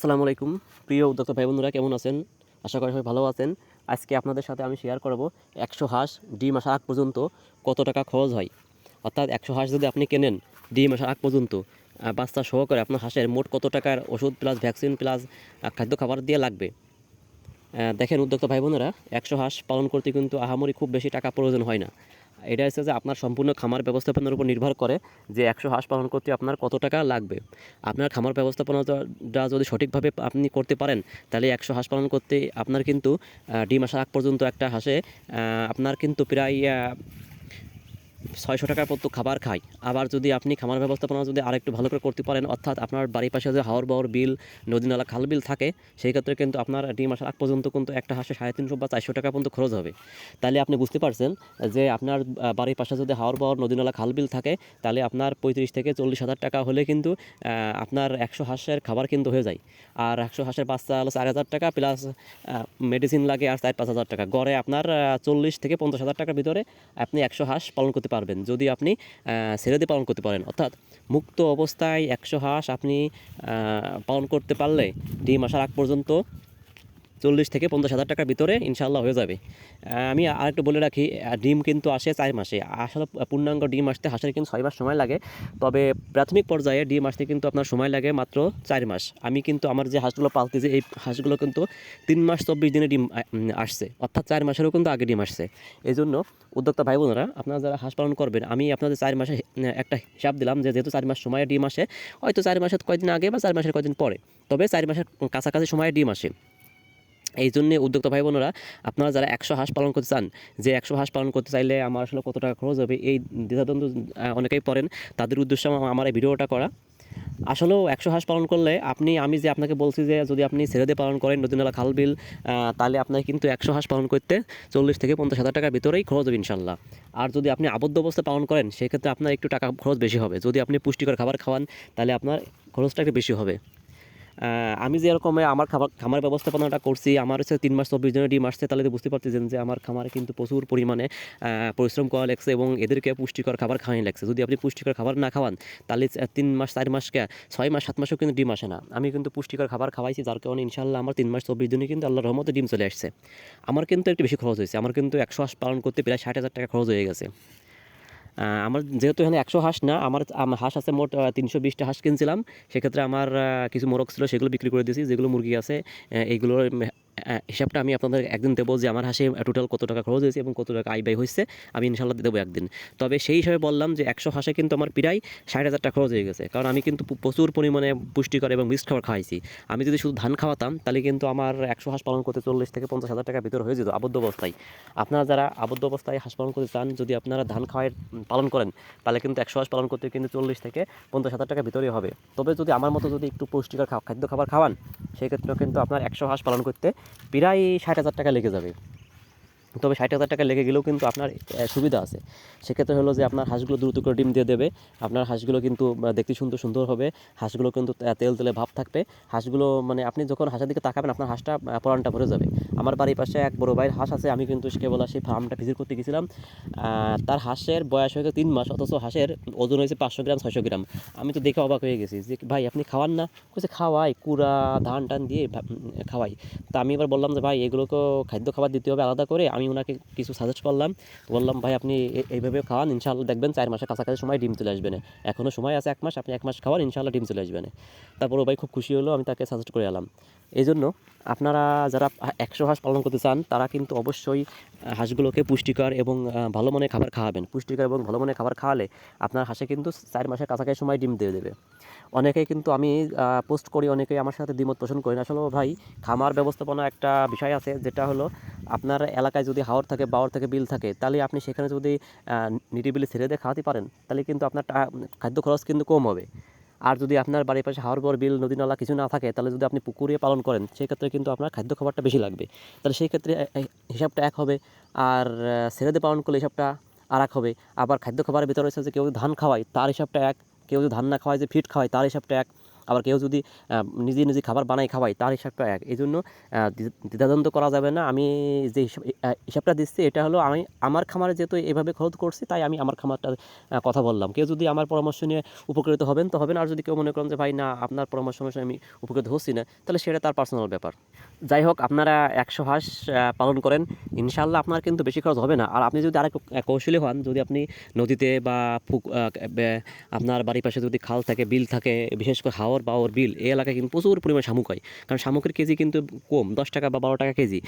আসসালামু আলাইকুম। প্রিয় উদ্যোক্তা ভাই বোনেরা কেমন আছেন? আশা করি সবাই ভালো আছেন। আজকে আপনাদের সাথে আমি শেয়ার করব একশো হাঁস ডিম আসার আগ পর্যন্ত কত টাকা খরচ হয়। অর্থাৎ একশো হাঁস যদি আপনি কেনেন ডিম আসার আগ পর্যন্ত বাচ্চা সহকারে আপনার হাঁসের মোট কত টাকার ওষুধ প্লাস ভ্যাকসিন প্লাস খাদ্য খাবার দিয়ে লাগবে। দেখেন উদ্যোক্তা ভাই বোনেরা একশো হাঁস পালন করতে কিন্তু আহামরি খুব বেশি টাকা প্রয়োজন হয় না। এটা হচ্ছে যে আপনার সম্পূর্ণ খামার ব্যবস্থাপনার উপর নির্ভর করে যে একশো হাঁস পালন করতে আপনার কত টাকা লাগবে। আপনার খামার ব্যবস্থাপনাটা যদি সঠিকভাবে আপনি করতে পারেন, তাহলে একশো হাঁস পালন করতে আপনার কিন্তু ডিম আসা আগ পর্যন্ত একটা হাঁসে আপনার কিন্তু প্রায় ছয়শো টাকার মতো খাবার খায় আবার যদি আপনি খামার ব্যবস্থাপনা যদি আরেকটু ভালো করে করতে পারেন, অর্থাৎ আপনার বাড়ির পাশে যে হাওর বাওর বিল নদী নালা খাল বিল থাকে, সেই ক্ষেত্রে কিন্তু আপনার ডিম আসার আগ পর্যন্ত কিন্তু একটা হাঁসে সাড়ে তিনশো বা চারশো টাকা পর্যন্ত খরচ হবে। তাহলে আপনি বুঝতে পারছেন যে আপনার বাড়ির পাশে যদি হাওর বাওর নদী নালা খাল বিল থাকে, তাহলে আপনার পঁয়ত্রিশ থেকে চল্লিশ হাজার টাকা হলে কিন্তু আপনার একশো হাঁসের খাবার কিন্তু হয়ে যায়। আর একশো হাঁসের বাচ্চা হলো চার হাজার টাকা প্লাস মেডিসিন লাগে আর চার পাঁচ হাজার টাকা। গড়ে আপনার চল্লিশ থেকে পঞ্চাশ হাজার টাকার ভিতরে আপনি একশো হাঁস পালন করতে পারবেন। যদি আপনি ছেড়ে দিয়ে পালন করতে পারেন। অর্থাৎ মুক্ত অবস্থায় একশো হাঁস আপনি পালন করতে পারলে, ডিম আসার আগ পর্যন্ত চল্লিশ থেকে পঞ্চাশ হাজার টাকার ভিতরে ইনশাল্লাহ হয়ে যাবে। আমি আরেকটু বলে রাখি ডিম কিন্তু আসে চার মাসে। আসলে পূর্ণাঙ্গ ডিম আসতে হাঁসের কিন্তু ছয় মাস সময় লাগে। তবে প্রাথমিক পর্যায়ে ডিম আসতে কিন্তু আপনার সময় লাগে মাত্র চার মাস। আমি কিন্তু আমার যে হাঁসগুলো পালতেছি এই হাঁসগুলো কিন্তু তিন মাস চব্বিশ দিনে ডিম আসছে। অর্থাৎ চার মাসেরও কিন্তু আগে ডিম আসছে। এই জন্য উদ্যোক্তা ভাই বোনেরা আপনারা যারা হাঁস পালন করবেন, আমি আপনাদের চার মাসে একটা হিসাব দিলাম যে যেহেতু চার মাস সময়ে ডিম আসে, হয়তো চার মাসের কয়দিন আগে বা চার মাসের কয়দিন পরে। তবে চার মাসের কাছাকাছি সময়ে ডিম আসে। এই জন্যে উদ্যোক্তা ভাই বোনেরা আপনারা যারা একশো হাঁস পালন করতে চান, যে একশো হাঁস পালন করতে চাইলে আমার আসলে কত টাকা খরচ হবে, এই দ্বিধাদ্বন্দ্ব অনেকেই পড়েন। তাদের উদ্দেশ্যে আমার- এই ভিডিওটা করা। আসলেও একশো হাঁস পালন করলে আপনি, আমি যে আপনাকে বলছি যে যদি আপনি ছেড়ে দিয়ে পালন করেন নদী নালা খাল বিল তাহলে আপনার কিন্তু একশো হাঁস পালন করতে চল্লিশ থেকে পঞ্চাশ হাজার টাকার ভিতরেই খরচ হবে ইনশাল্লাহ আর যদি আপনি আবদ্ধ অবস্থায় পালন করেন, সেক্ষেত্রে আপনার একটু টাকা খরচ বেশি হবে। যদি আপনি পুষ্টিকর খাবার খাওয়ান, তাহলে আপনার খরচটা একটু বেশি হবে। আমি যে এরকম আমার খাবার খামার ব্যবস্থাপনাটা করছি, আমার হচ্ছে তিন মাস, চব্বিশ জনের ডিম আসছে, তাহলে বুঝতে পারতেছেন যে আমার খামারে কিন্তু প্রচুর পরিমাণে পরিশ্রম করা লাগছে এবং এদেরকে পুষ্টিকর খাবার খাওয়াই লাগছে। যদি আপনি পুষ্টিকর খাবার না খাওয়ান, তাহলে তিন মাস, চার মাসকে ছয় মাস, সাত মাসেও কিন্তু ডিম আসে না। আমি কিন্তু পুষ্টিকর খাবার খাওয়াইছি, যার কারণে ইনশাল্লাহ আমার তিন মাস, চব্বিশ দিনে কিন্তু আল্লাহর রহমতে ডিম চলে আসছে। আমার কিন্তু একটু বেশি খরচ হয়েছে। আমার কিন্তু একশো পালন করতে প্রায় ষাট হাজার টাকা খরচ হয়ে গেছে। আমার যেহেতু এখানে একশো হাঁস না, আমার হাঁস আছে মোট তিনশো বিশটা হাঁস কিনছিলাম। সেক্ষেত্রে আমার কিছু মোরগ ছিল, সেগুলো বিক্রি করে দিয়েছি। যেগুলো মুরগি আছে এইগুলো হিসাবটা আমি আপনাদের একদিন দেবো যে আমার হাঁসে টোটাল কত টাকা খরচ হয়েছে এবং কত টাকা আয় ব্যয় হয়েছে আমি ইনশাল্লাহ দেবো একদিন। তবে সেই হিসাবে বললাম যে একশো হাঁসে কিন্তু আমার প্রায় ষাট হাজার টাকা খরচ হয়ে গেছে। কারণ আমি কিন্তু প্রচুর পরিমাণে পুষ্টিকর এবং মিক্সড খাবার খাওয়াইছি। আমি যদি শুধু ধান খাওয়াতাম তাহলে কিন্তু আমার একশো হাঁস পালন করতে চল্লিশ থেকে পঞ্চাশ হাজার টাকার ভিতরে হয়ে যেত আবদ্ধ অবস্থায়। আপনারা যারা আবদ্ধ অবস্থায় হাঁস পালন করতে চান যদি আপনারা ধান খাওয়াই উম, পালন করেন তাহলে কিন্তু একশো হাঁস পালন করতে কিন্তু চল্লিশ থেকে পঞ্চাশ হাজার টাকার ভিতরেই হবে। তবে যদি আমার মতো যদি একটু পুষ্টিকর খাদ্য খাবার খাওয়ান সেক্ষেত্রেও কিন্তু আপনার একশো হাঁস পালন করতে প্রায় ষাট হাজার টাকা লেগে যাবে। তবে ষাট হাজার টাকা লেগে গেলেও কিন্তু আপনার সুবিধা আছে। সেক্ষেত্রে হলো যে আপনার হাঁসগুলো দ্রুত করে ডিম দিয়ে দেবে। আপনার হাঁসগুলো কিন্তু দেখতে সুন্দর সুন্দর হবে। হাঁসগুলো কিন্তু তেল তেলে ভাব থাকবে। হাঁসগুলো মানে আপনি যখন হাঁসের দিকে তাকাবেন, আপনার হাঁসটা পরানটা ভরে যাবে। আমার বাড়ির পাশে এক বড় ভাইয়ের হাঁস আছে, আমি কিন্তু কেবল সেই ফার্মটা ভিজিট করতে গেছিলাম। তার হাঁসের বয়স হয়েছে তিন মাস, অথচ হাঁসের ওজন হয়েছে পাঁচশো গ্রাম, ছয়শো গ্রাম। আমি তো দেখে অবাক হয়ে গেছি যে, ভাই, আপনি খাওয়ান না? কইছে, খাওয়াই, কুড়া, ধান টান দিয়ে খাওয়াই। তা আমি এবার বললাম যে, ভাই এগুলোকে খাদ্য খাবার দিতে হবে আলাদা করে। আমি ওনাকে কিছু সাজেস্ট করলাম। বললাম, ভাই, আপনি এইভাবে খাওয়ান ইনশাল্লাহ দেখবেন চার মাসের কাছাকাছি সময় ডিম চলে আসবে না। এখনও সময় আছে এক মাস, আপনি এক মাস খাওয়ান, ইনশাআল্লাহ ডিম চলে আসবে না। তারপর ও ভাই খুব খুশি হলো, আমি তাকে সাজেস্ট করে এলাম। এই জন্য আপনারা যারা একশো হাঁস পালন করতে চান, তারা কিন্তু অবশ্যই হাঁসগুলোকে পুষ্টিকর এবং ভালো মানের খাবার খাওয়াবেন। পুষ্টিকর এবং ভালো মানের খাবার খাওয়ালে আপনার হাঁসে কিন্তু চার মাসের কাছাকাছি সময় ডিম দিয়ে দেবে। অনেকেই কিন্তু আমি পোস্ট করি, অনেকেই আমার সাথে দ্বিমত পোষণ করেন আসলে ভাই, খামার ব্যবস্থাপনা একটা বিষয় আছে, যেটা হলো আপনার এলাকায় যদি হাওর থাকে, বাওর থাকে, বিল থাকে, তাহলে আপনি সেখানে যদি নিরিবিলি ছেড়ে দিয়ে খাওয়াতে পারেন, তাহলে কিন্তু আপনার খাদ্য খরচ কিন্তু কম হবে। আর যদি আপনার বাড়ির পাশে হাওর, বর, বিল নদী নালা কিছু না থাকে, তাহলে যদি আপনি পুকুরে পালন করেন, সেক্ষেত্রে কিন্তু আপনার খাদ্য খাবারটা বেশি লাগবে। তাহলে সেই ক্ষেত্রে হিসাবটা এক হবে, আর ছেড়ে দিয়ে পালন করলে হিসাবটা আর এক হবে। আবার খাদ্য খাবারের ভিতরে রয়েছে যে কেউ ধান খাওয়ায়, তার হিসাবটা এক কেউ যদি ধান না খাওয়ায় যে ফিট খাওয়ায় তার হিসাবটা এক আবার কেউ যদি নিজে নিজে খাবার বানাই খাওয়াই তার হিসাবটা এক। এই জন্য দ্বিধাদ্বন্দ্ব করা যাবে না। আমি যে হিসাব হিসাবটা দিচ্ছি, এটা হলো আমি, আমার খামারে যেহেতু এভাবে খরচ করছি, তাই আমি আমার খামারটার কথা বললাম। কেউ যদি আমার পরামর্শ নিয়ে উপকৃত হবেন, তো হবেন। আর যদি কেউ মনে করেন যে, ভাই, না, আপনার পরামর্শ অনুসারে আমি উপকৃত হচ্ছি না, তাহলে সেটা তার পার্সোনাল ব্যাপার। যাই হোক, আপনারা একশো হাঁস পালন করেন। ইনশাল্লাহ আপনার কিন্তু বেশি খরচ হবে না। আর আপনি যদি আরেক কৌশলী হন, যদি আপনি নদীতে বা, আপনার বাড়ির পাশে যদি খাল থাকে, বিল থাকে, বিশেষ করে হাওর বাওর বিল এই এলাকায় কিন্তু প্রচুর পরিমাণ শামুক হয়। কারণ শামুকের কেজি কিন্তু কম, দশ টাকা বা বারো টাকা কেজি।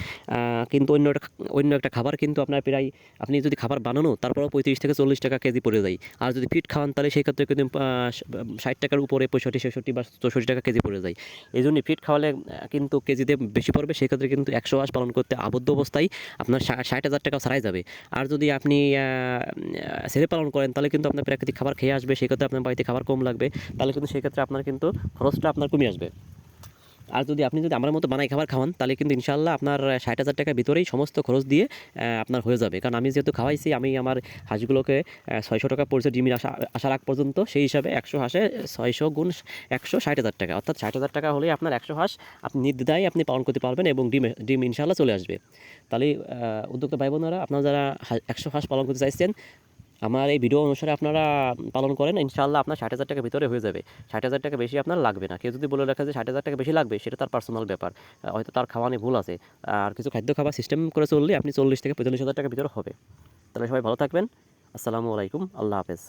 কিন্তু অন্য একটা অন্য একটা খাবার কিন্তু আপনার প্রায়, আপনি যদি খাবার বানানো, তারপরেও পঁয়ত্রিশ থেকে চল্লিশ টাকা কেজি পড়ে যায়। আর যদি ফিট খাওয়ান, তাহলে সেই ক্ষেত্রে কিন্তু ষাট টাকার উপরে পঁয়ষট্টি, ছেষট্টি বা চৌষট্টি টাকা কেজি পড়ে যায়। এই জন্য ফিট খাওয়ালে কিন্তু কেজিতে বেশি পড়বে সেক্ষেত্রে কিন্তু একশো হাঁস পালন করতে আবদ্ধ অবস্থায় আপনার ষাট হাজার টাকা ছাড়াই যাবে। আর যদি আপনি ছেলে পালন করেন, তাহলে কিন্তু আপনার প্রাকৃতিক খাবার খেয়ে আসবে সেক্ষেত্রে আপনার বাড়িতে খাবার কম লাগবে। তাহলে কিন্তু সেক্ষেত্রে আপনার কিন্তু খরচটা আপনার কমে আসবে। আর যদি আপনি যদি আমার মতো বানাই খাবার খাওয়ান, তাহলে কিন্তু ইনশাল্লাহ আপনার ষাট হাজার টাকার ভিতরেই সমস্ত খরচ দিয়ে আপনার হয়ে যাবে। কারণ আমি যেহেতু খাওয়াইছি, আমি আমার হাঁসগুলোকে ছয়শো টাকা পড়ছে ডিমির আসা আসার আগ পর্যন্ত, সেই হিসাবে একশো হাঁসে ছয়শো গুণ একশো ষাট হাজার টাকা। অর্থাৎ ষাট হাজার টাকা হলেই আপনার একশো হাঁস আপনি নির্দ্বিধায় আপনি পালন করতে পারবেন এবং ডিম ডিম ইনশাল্লাহ চলে আসবে। তাহলে উদ্যোক্তা ভাই বোনেরা আপনারা যারা একশো হাঁস পালন করতে চাইছেন আমার এই ভিডিও অনুসারে আপনারা পালন করেন, ইনশাআল্লাহ আপনার ষাট হাজার টাকা ভিতরে হয়ে যাবে। ষাট হাজার টাকা বেশি আপনার লাগবে না। কেউ যদি বলে রাখে যে ষাট হাজার টাকা বেশি লাগবে, সেটা তার পার্সোনাল ব্যাপার। হয়তো তার খাওয়ানি ভুল আছে। আর কিছু খাদ্য খাবার সিস্টেম করে চললে আপনি চল্লিশ থেকে পঁয়তাল্লিশ হাজার টাকা ভিতরে হবে। তাহলে সবাই ভালো থাকবেন। আসসালামু আলাইকুম। আল্লাহ হাফেজ।